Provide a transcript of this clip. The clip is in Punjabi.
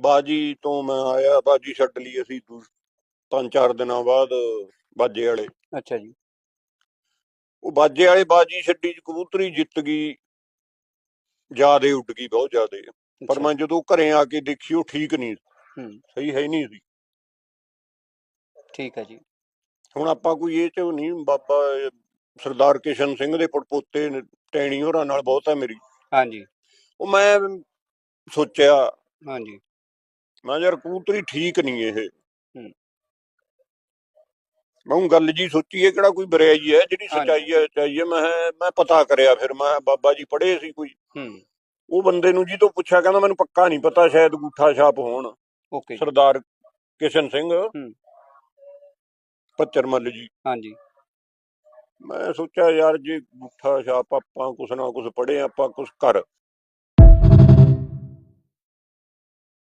ਬਾਜੀ ਤੋਂ ਮੈਂ ਆਇਆ ਬਾਜੀ ਛੱਡ ਲਈ ਅਸੀਂ ਦੂ- ਪੰਜ ਚਾਰ ਦਿਨਾਂ ਬਾਅਦ ਬਾਜੇ ਵਾਲੇ। ਅੱਛਾ ਜੀ। ਉਹ ਬਾਜੇ ਵਾਲੇ ਬਾਜੀ ਛੱਡੀ ਚ ਕਬੂਤਰੀ ਜਿੱਤ ਗਈ ਜਿਆਦੇ ਉੱਡ ਗਈ ਬਹੁਤ ਜਿਆਦੇ। ਪਰ ਮੈਂ ਜਦੋਂ ਘਰੇ ਆ ਕੇ ਦੇਖੀ ਉਹ ਠੀਕ ਨਹੀਂ ਹੂੰ। ਸਹੀ ਹੈ ਨਹੀਂ ਸੀ। ਠੀਕ ਹੈ ਜੀ। ਹੁਣ ਆਪਾਂ ਕੋਈ ਇਹ ਚ ਨਹੀਂ ਬਾਬਾ ਇਹ ਸਰਦਾਰ ਕਿਸ਼ਨ ਸਿੰਘ ਦੇ ਪੜਪੋਤੇ ਨੇ, ਟੈਣੀ ਹੋਰਾਂ ਨਾਲ ਬਹੁਤ ਹੈ ਮੇਰੀ। ਹਾਂਜੀ। ਉਹ ਮੈਂ ਸੋਚਿਆ ਹਾਂਜੀ। ਮੈਂ ਯਾਰ ਕਬੂਤਰੀ ਠੀਕ ਨਹੀਂ ਇਹ। ਮੈਂ ਗੱਲ ਜੀ ਸੋਚੀ ਇਹ ਕਿਹੜਾ ਕੋਈ ਬਰਿਆਈ ਹੈ ਜਿਹੜੀ। ਸੱਚਾਈ ਹੈ ਸੱਚਾਈ ਹੈ? ਮੈਂ ਮੈਂ ਪਤਾ ਕਰਿਆ ਫਿਰ ਮੈਂ ਬਾਬਾ ਜੀ ਪੜ੍ਹੇ ਸੀ ਕੋਈ। ਉਹ ਬੰਦੇ ਨੂੰ ਜੀ ਤੋਂ ਪੁੱਛਿਆ ਕਹਿੰਦਾ ਮੈਨੂੰ ਪੱਕਾ ਨਹੀਂ ਪਤਾ ਸ਼ਾਇਦ ਗੂਠਾ ਛਾਪ ਹੋਣ। ਓਕੇ ਸਰਦਾਰ ਕਿਸ਼ਨ ਸਿੰਘ। ਹੂੰ। ਪੱਚਰ ਮੱਲ ਜੀ। ਹਾਂਜੀ। ਮੈਂ ਸੋਚਿਆ ਯਾਰ ਜੇ ਗੂਠਾ ਛਾਪ ਆਪਾਂ ਕੁਛ ਨਾ ਕੁਛ ਪੜ੍ਹੇ ਆਪਾਂ ਕੁਛ ਕਰ।